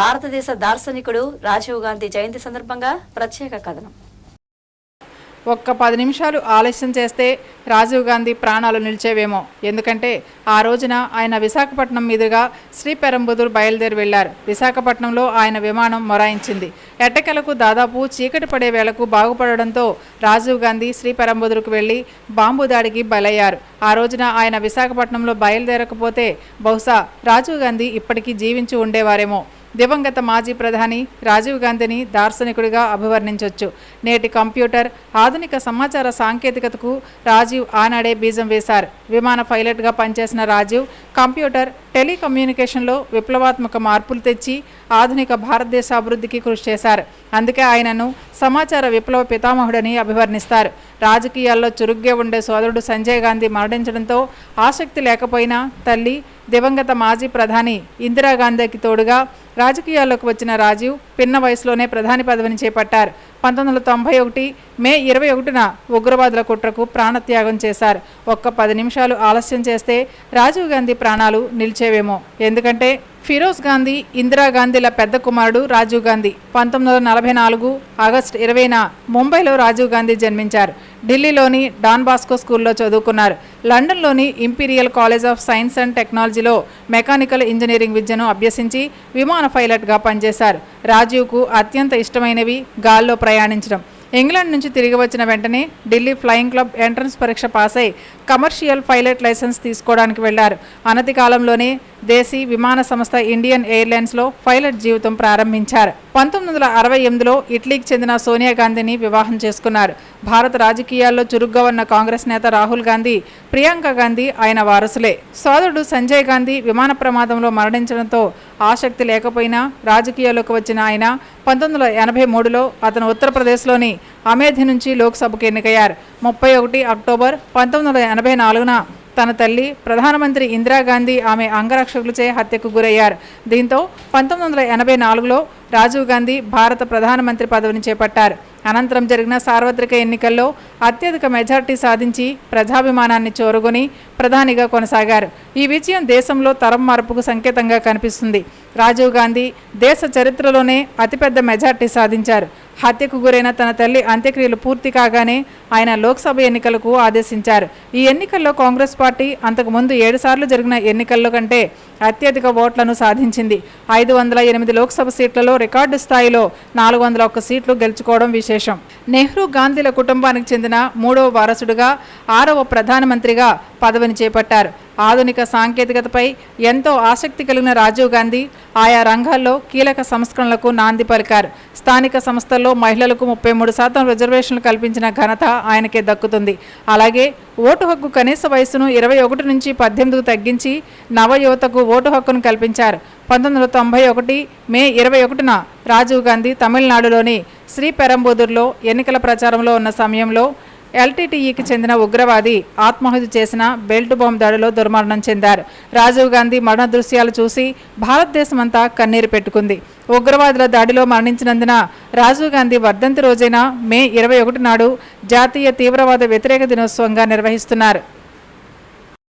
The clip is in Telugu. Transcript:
భారతదేశ దార్శనికుడు రాజీవ్ గాంధీ జయంతి సందర్భంగా ప్రత్యేక కథనం. ఒక్క పది నిమిషాలు ఆలస్యం చేస్తే రాజీవ్ గాంధీ ప్రాణాలు నిలిచేవేమో. ఎందుకంటే ఆ రోజున ఆయన విశాఖపట్నం మీదుగా శ్రీపెరంబుదూర్ బయలుదేరి వెళ్ళారు విశాఖపట్నంలో ఆయన విమానం మొరాయించింది. ఎట్టకెలకు దాదాపు చీకటి పడే వేళకు బాగుపడడంతో రాజీవ్ గాంధీ శ్రీపెరంబుదూరుకు వెళ్ళి బాంబు దాడికి బలయ్యారు. ఆ రోజున ఆయన విశాఖపట్నంలో బయలుదేరకపోతే బహుశా రాజీవ్ గాంధీ ఇప్పటికీ జీవించి ఉండేవారేమో. దివంగత మాజీ ప్రధాని రాజీవ్ గాంధీని దార్శనికుడిగా అభివర్ణించవచ్చు నేటి కంప్యూటర్ ఆధునిక సమాచార సాంకేతికతకు రాజీవ్ ఆనాడే బీజం వేశారు. విమాన పైలట్గా పనిచేసిన రాజీవ్ కంప్యూటర్ టెలికమ్యూనికేషన్లో విప్లవాత్మక మార్పులు తెచ్చి ఆధునిక భారతదేశ అభివృద్ధికి కృషి చేశారు. అందుకే ఆయనను సమాచార విప్లవ పితామహుడని అభివర్ణిస్తారు. రాజకీయాల్లో చురుగ్గా ఉండే సోదరుడు సంజయ్ గాంధీ మరణించడంతో ఆసక్తి లేకపోయినా తల్లి దివంగత మాజీ ప్రధాని ఇందిరాగాంధీకి తోడుగా రాజకీయాల్లోకి వచ్చిన రాజీవ్ పిన్న వయసులోనే ప్రధాని పదవిని చేపట్టారు. పంతొమ్మిది వందల తొంభై ఒకటి మే ఇరవై ఒకటిన ఉగ్రవాదుల కుట్రకు ప్రాణత్యాగం చేశారు. ఒక్క పది నిమిషాలు ఆలస్యం చేస్తే రాజీవ్ గాంధీ ప్రాణాలు నిలిచేవేమో. ఎందుకంటే ఫిరోజ్ గాంధీ ఇందిరాగాంధీల పెద్ద కుమారుడు రాజీవ్ గాంధీ పంతొమ్మిది వందల నలభై నాలుగు ఆగస్టు ఇరవైన ముంబైలో రాజీవ్ గాంధీ జన్మించారు. ఢిల్లీలోని డాన్ బాస్కో స్కూల్లో చదువుకున్నారు. లండన్లోని imperial college of science and టెక్నాలజీలో మెకానికల్ ఇంజనీరింగ్ విద్యను అభ్యసించి విమాన పైలట్గా పనిచేశారు. రాజీవ్కు అత్యంత ఇష్టమైనవి గాల్లో ప్రయాణించడం. ఇంగ్లాండ్ నుంచి తిరిగి వచ్చిన వెంటనే ఢిల్లీ ఫ్లయింగ్ క్లబ్ ఎంట్రన్స్ పరీక్ష పాస్ అయి కమర్షియల్ పైలట్ లైసెన్స్ తీసుకోవడానికి వెళ్ళారు. అనతి కాలంలోనే దేశీ విమాన సంస్థ ఇండియన్ ఎయిర్లైన్స్లో పైలట్ జీవితం ప్రారంభించారు. పంతొమ్మిది వందల అరవై ఎనిమిదిలో ఇటలీకి చెందిన సోనియా గాంధీని వివాహం చేసుకున్నారు. భారత రాజకీయాల్లో చురుగ్గా ఉన్న కాంగ్రెస్ నేత రాహుల్ గాంధీ ప్రియాంక గాంధీ ఆయన వారసులే. సోదరుడు సంజయ్ గాంధీ విమాన ప్రమాదంలో మరణించడంతో ఆసక్తి లేకపోయినా రాజకీయాల్లోకి వచ్చిన ఆయన పంతొమ్మిది వందల ఎనభై మూడులో అతను ఉత్తరప్రదేశ్లోని అమేధి నుంచి లోక్సభకు ఎన్నికయ్యారు. ముప్పై ఒకటి అక్టోబర్ పంతొమ్మిది వందల ఎనభై నాలుగున తన తల్లి ప్రధానమంత్రి ఇందిరాగాంధీ ఆమె అంగరక్షకులచే హత్యకు గురయ్యారు. దీంతో పంతొమ్మిది వందల ఎనభై నాలుగులో రాజీవ్ గాంధీ భారత ప్రధానమంత్రి పదవిని చేపట్టారు. అనంతరం జరిగిన సార్వత్రిక ఎన్నికల్లో అత్యధిక మెజార్టీ సాధించి ప్రజాభిమానాన్ని చూరగొని ప్రధానిగా కొనసాగారు. ఈ విజయం దేశంలో తరం మార్పుకు సంకేతంగా కనిపిస్తుంది. రాజీవ్ గాంధీ దేశ చరిత్రలోనే అతిపెద్ద మెజార్టీ సాధించారు. హత్యకు గురైన తన తల్లి అంత్యక్రియలు పూర్తి కాగానే ఆయన లోక్సభ ఎన్నికలకు ఆదేశించారు. ఈ ఎన్నికల్లో కాంగ్రెస్ పార్టీ అంతకుముందు ఏడుసార్లు జరిగిన ఎన్నికల్లో కంటే అత్యధిక ఓట్లను సాధించింది. ఐదు వందల ఎనిమిది లోక్సభ సీట్లలో రికార్డు స్థాయిలో నాలుగు వందల ఒక్క సీట్లు గెలుచుకోవడం విశేషం. నెహ్రూ గాంధీల కుటుంబానికి చెందిన మూడవ వారసుడుగా ఆరవ ప్రధానమంత్రిగా పదవిని చేపట్టారు. ఆధునిక సాంకేతికతపై ఎంతో ఆసక్తి కలిగిన రాజీవ్ గాంధీ ఆయా రంగాల్లో కీలక సంస్కరణలకు నాంది పలికారు. స్థానిక సంస్థల్లో మహిళలకు ముప్పై మూడు శాతం రిజర్వేషన్లు కల్పించిన ఘనత ఆయనకే దక్కుతుంది. అలాగే ఓటు హక్కు కనీస వయసును ఇరవై ఒకటి నుంచి పద్దెనిమిదికి తగ్గించి నవ యువతకు ఓటు హక్కును కల్పించారు. పంతొమ్మిది వందల తొంభై ఒకటి మే ఇరవై ఒకటిన రాజీవ్ గాంధీ తమిళనాడులోని శ్రీపెరంబుదూర్లో ఎన్నికల ప్రచారంలో ఉన్న సమయంలో ఎల్టీటీఈకి చెందిన ఉగ్రవాది ఆత్మహత్య చేసిన బెల్ట్ బాంబ్ దాడిలో దుర్మరణం చెందారు. రాజీవ్ గాంధీ మరణ దృశ్యాలు చూసి భారతదేశమంతా కన్నీరు పెట్టుకుంది. ఉగ్రవాదుల దాడిలో మరణించినందున రాజీవ్ గాంధీ వర్ధంతి రోజైన మే ఇరవై ఒకటి నాడు జాతీయ తీవ్రవాద వ్యతిరేక దినోత్సవంగా నిర్వహిస్తున్నారు.